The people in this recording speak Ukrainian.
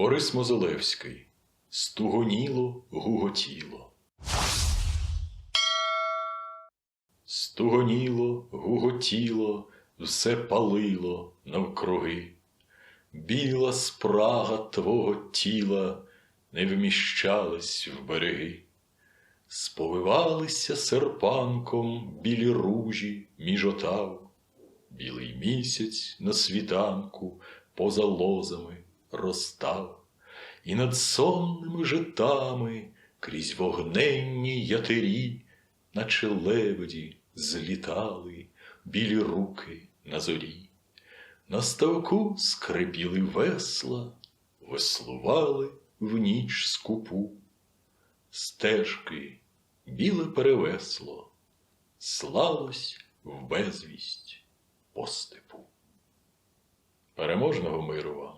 Борис Мозолевський. Стугоніло, гуготіло. Стугоніло, гуготіло, все палило навкруги. Біла спрага твого тіла не вміщалась в береги. Сповивалися серпанком білі ружі між отав, білий місяць на світанку поза лозами розстав, і над сонними житами крізь вогненні ятирі, наче лебеді, злітали білі руки на зорі. На ставку скрипіли весла, веслували в ніч скупу. Стежки біле перевесло, слалось в безвість по степу. Переможного миру!